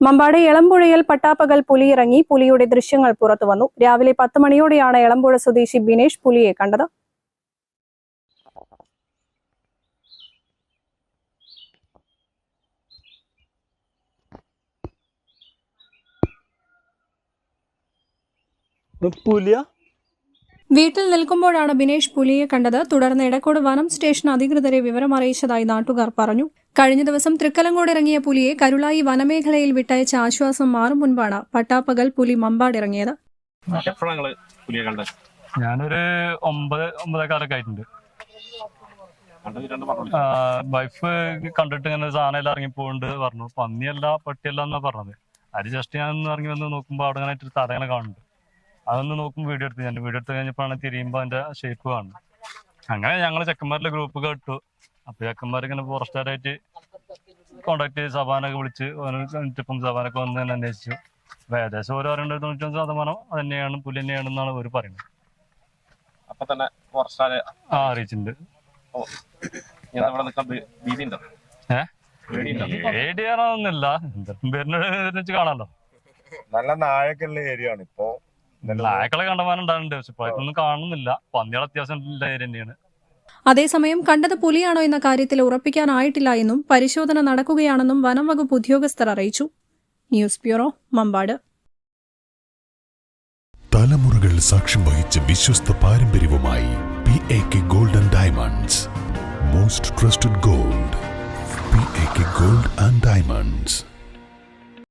മമ്പാട് എളമ്പുഴയിൽ പട്ടാപ്പകൽ പുലി ഇറങ്ങി പുലിയുടെ ദൃശ്യങ്ങൾ പുറത്തു വന്നു. രാവിലെ പത്ത് മണിയോടെയാണ് എളമ്പുഴ സ്വദേശി ബിനേഷ് പുലിയെ കണ്ടത്. പുലിയ? വീട്ടിൽ നിൽക്കുമ്പോഴാണ് ബിനേഷ് പുലിയെ കണ്ടത്. തുടർന്ന് എടക്കോട് വനം സ്റ്റേഷൻ അധികൃതരെ വിവരമറിയിച്ചതായി നാട്ടുകാർ പറഞ്ഞു. കഴിഞ്ഞ ദിവസം തൃക്കലങ്കോട് ഇറങ്ങിയ പുലിയെ കരുളായി വനമേഖലയിൽ വിട്ടയച്ച ആശ്വാസം മാറും മുൻപാണ് പട്ടാപ്പകൽ പുലി മമ്പാടിറങ്ങിയത് ഞാനൊരു ഒമ്പത് ഒമ്പതേക്കാലൊക്കെ ആയിട്ടുണ്ട്. വൈഫ് കണ്ടിട്ട് ഇങ്ങനെ സാധനം എല്ലാം ഇറങ്ങി പോകുന്നുണ്ട് പറഞ്ഞു. പന്നിയല്ല പട്ടിയല്ല എന്നാ പറഞ്ഞത്. അത് ജസ്റ്റ് ഞാൻ ഇറങ്ങി വന്ന് നോക്കുമ്പോൾ അവിടെ ഇങ്ങനെ ഒരു തടയണ കാണുന്നുണ്ട്. അതൊന്ന് നോക്കും വീഡിയോ എടുത്ത് ഞാൻ വീഡിയോ എടുത്ത് കഴിഞ്ഞപ്പോഴാണ് തിരിയുമ്പോൾ അതിന്റെ ഷേപ്പ് കാണുന്നത് അങ്ങനെ ഞങ്ങൾ ചെക്കന്മാരുടെ ഗ്രൂപ്പ് കേട്ടു അപ്പൊ ചെക്കന്മാർ ഇങ്ങനെ ഫോറസ്റ്റുകാരായിട്ട് കോണ്ടാക്ട് ചെയ്ത് സഭാനൊക്കെ വിളിച്ച് ഇപ്പം സഭാനൊക്കെ വന്ന് തന്നെ അന്വേഷിച്ചു. അപ്പൊ ഏകദേശം ഓരോ രണ്ട് തൊണ്ണൂറ്റൊന്ന് ശതമാനം അത് തന്നെയാണ് പുലി തന്നെയാണെന്നാണ് അവർ പറയുന്നത്. അപ്പൊ തന്നെ ആ അറിയിച്ചിട്ടുണ്ട് എന്തായാലും കാണാലോ. നല്ല നായക്കുള്ള ഏരിയ ആണ്. ഇപ്പൊ നായക്കളെ കണ്ടമാനുണ്ടാകുന്നുണ്ട് പക്ഷെ ഇപ്പൊ ഇതൊന്നും കാണുന്നില്ല. പന്നികൾ അത്യാവശ്യം ഉള്ള ഏരിയ തന്നെയാണ്. അതേസമയം കണ്ടത് പുലിയാണോ എന്ന കാര്യത്തിൽ ഉറപ്പിക്കാനായിട്ടില്ല എന്നും പരിശോധന നടക്കുകയാണെന്നും വനം വകുപ്പ് ഉദ്യോഗസ്ഥർ അറിയിച്ചു. News bureau Mambad. തലമുറകൾ സാക്ഷ്യം വഹിച്ച വിശ്വസ്ത പാരമ്പര്യവുമായി P A K gold and diamonds most trusted gold P A K gold and diamonds